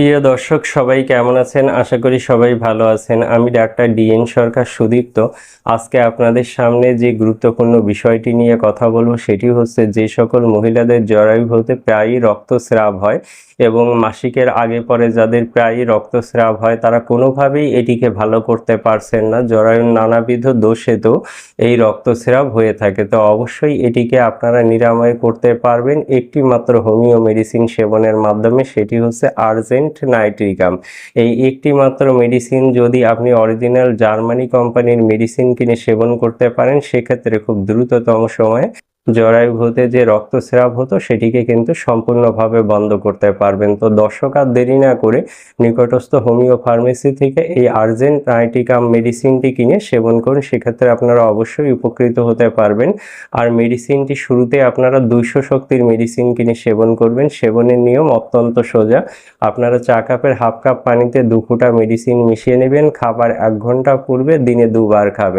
প্রিয় দর্শক, সবাই কেমন আছেন? আশা করি সবাই ভালো আছেন। আমি ডাক্তার ডিএন সরকার সুদীপ্ত। আজকে আপনাদের সামনে যে গুরুত্বপূর্ণ বিষয়টি নিয়ে কথা বলব, সেটি হচ্ছে যে সকল মহিলাদের জরায়ু হতে প্রায়ই রক্তস্রাব হয় এবং মাসিকের আগে পরে যাদের প্রায়ই রক্তস্রাব হয়, তারা কোনোভাবেই এটিকে ভালো করতে পারছেন না। জরায়ুর নানাবিধ দোষেতেও এই রক্তস্রাব হয়ে থাকে। তো অবশ্যই এটিকে আপনারা নিরাময় করতে পারবেন। একটি মাত্র হোমিও মেডিসিন সেবনের মাধ্যমে, সেটি হচ্ছে আর্জেন্ট নাইট্রিকাম। এই একটি মাত্র মেডিসিন যদি আপনি অরিজিনাল জার্মানি কোম্পানির মেডিসিন কিনে সেবন করতে পারেন, সেক্ষেত্রে খুব দ্রুততম সময়ে জরায়ু হতে যে রক্তস্রাব হতো, সেটিকে কিন্তু সম্পূর্ণভাবে বন্ধ করতে পারবেন। তো দর্শক, আর দেরি না করে নিকটস্থ হোমিও ফার্মেসি থেকে এই আর্জেন্ট নাইটিকাম মেডিসিনটি কিনে সেবন করুন। সেক্ষেত্রে আপনারা অবশ্যই উপকৃত হতে পারবেন। আর মেডিসিনটি শুরুতে আপনারা দুইশো শক্তির মেডিসিন কিনে সেবন করবেন। সেবনের নিয়ম অত্যন্ত সোজা। আপনারা চা কাপের হাফ কাপ পানিতে দু ফোঁটা মেডিসিন মিশিয়ে নেবেন। খাবার এক ঘণ্টা পূর্বে দিনে দুবার খাবেন।